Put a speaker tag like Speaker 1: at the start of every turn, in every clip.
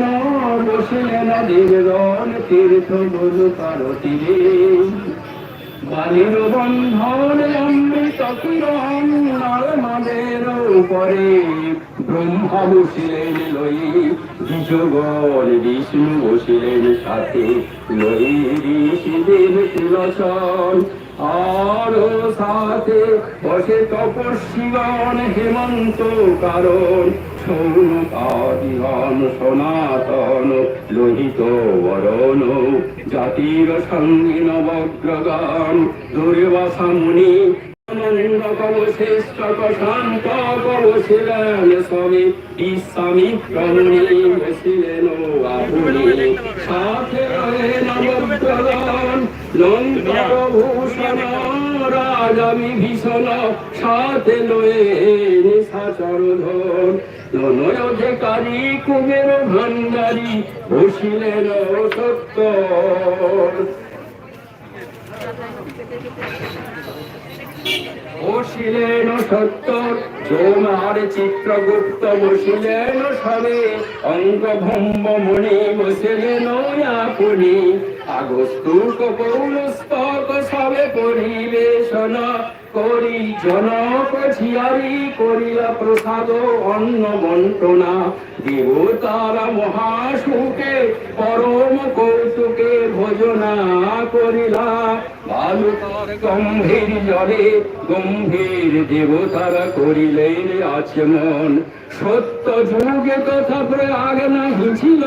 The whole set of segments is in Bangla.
Speaker 1: জন বসিলেন দীর্ঘন তীর্থ বধু পারতীরে বালির বন্ধন অমৃত কিরণ নালমাদের উপরে। ব্রহ্মা বসিলেন লই বিজগণ বিষ্ণু বসিলেন সাথে। লই ঋষিদেব তুলসন আর সাথে বসে তপস্বীগণ হেমন্ত, কারণ সৌনকাদিগণ সনাতন, লোহিত বরণ, জাতির সঙ্গী নবগ্রগান, দুর্বাসা মুনি সাথে নবগ্রগান লঙ্কার ভূষণ রাজা বিভীষণ সাথে লয়ে নিশাচর ধন নয়ধিকারী কুবের ভান্ডারী বসিলেন সত্য বসিলেন সত্য যৌমার চিত্রগুপ্ত বসিলেন সবে, অঙ্গভম্ব মণি বসিলেন আপনি আগস্তুক পৌরস্তক সবে পরিবেশন করি, জনক ঝিয়ারি করিলা প্রসাদ অন্ন বন্টনা। দেবতারা মহাসুখে পরম কৌতুকে ভোজনা করিলা। গম্ভীর জলে গম্ভীর দেবতারা করিলেন আচমন। সত্য যুগে তথা প্রয়াগ নাহি ছিল,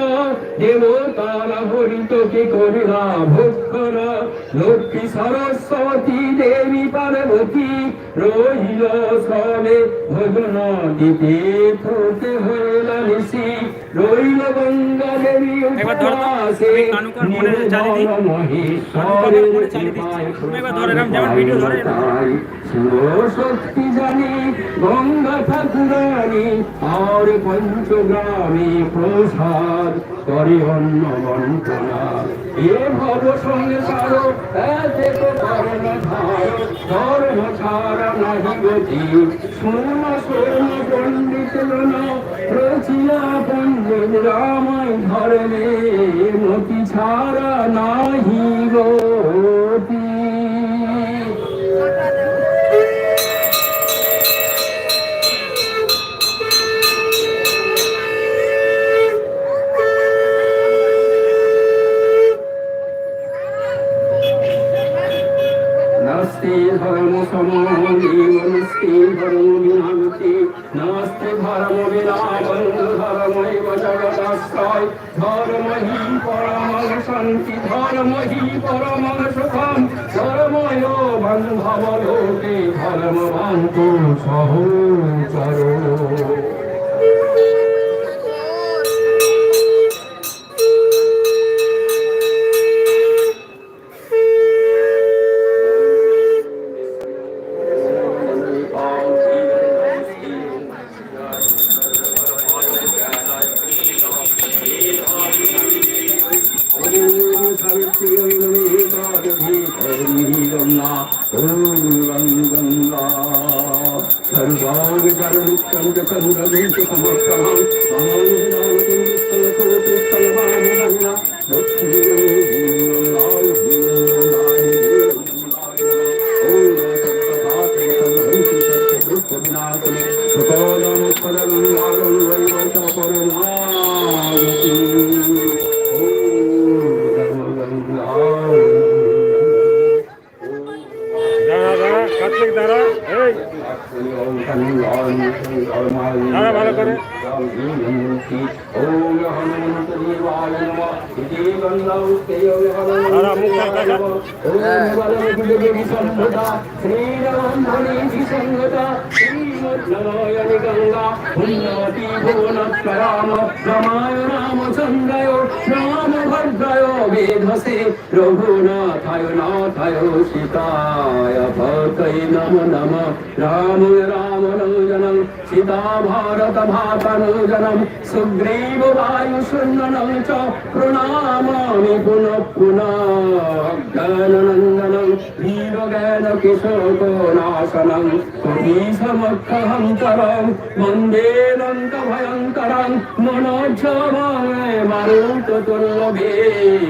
Speaker 1: দেবতারা হরিতকে করিলা ভক্ষর লক্ষ্মী সরস্বতী দেবী পার্বতী রহিল সবে ভজন দিতে হইল নিশি। রইল
Speaker 2: একবার ধরো
Speaker 1: উপবাসে
Speaker 2: তুমি কানুকার ফোনে চালিয়ে দিই। কানুকার ফোনে চালিয়ে দিচ্ছি। তুমি একবার ধরো, এরম যেমন ভিডিও ধরে, এরম ধরো।
Speaker 1: তাই শিবশক্তি জানি গঙ্গা ঠাকুরানি আর পঞ্চগ্রামী প্রসাদ করে অন্ন বন্টনা এ ভব সংসার এতে করণ ধার ধর্ম ছাড়া নাহি গতি শূন্য শূন্য পণ্ডিত জন রামায় ধরলে মতি ছাড়া নাহি। সমস্তি ধর্ম বিনামতি নাস্তি ধর্ম বিনাবন্ধ ধর্মৈব জগদাশ্রয় ধর্মহি পরমং শান্তি ধর্মহি পরমং সুখম ধর্ময় বন্ধব লোকে ধর্মবান্ত সহচর
Speaker 2: Oh, my God. কার্তিক দাঁড়া। এই। দাঁড়া ভালো করে। দাঁড়া, মুখ দেখা যা।
Speaker 1: রামায়ণ রামচন্দ্রায় রাম ভদ্রায় বেধসে রঘুনাথায় নাথায় সীতায়। ভক্তৈ নম নম, রাম রাম নূজনম সীতা ভারত ভাতনূজনম সুগ্রীব বায়ু সুন্দনম চ, প্রণামামি পুনঃ পুনঃ। জ্ঞাননন্দনম ভীম জ্ঞান কিশোক নাশনম কপিসমক্ষহন্তরম বন্দে নন্দ ভয়ঙ্করম মনোজ্জমায় মারুত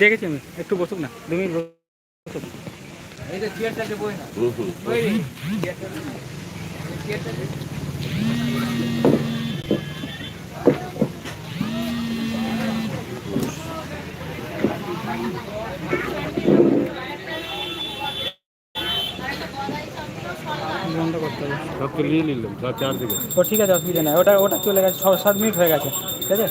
Speaker 2: দেখেছি আমি একটু বসুক না দু মিনিট বসুক। বন্ধ করতে হবে
Speaker 3: সব তো নিয়ে নিলাম চারদিকে।
Speaker 2: ও ঠিক আছে অসুবিধা নেই ওটা ওটা চলে গেছে ছ সাত মিনিট হয়ে গেছে ঠিক আছে?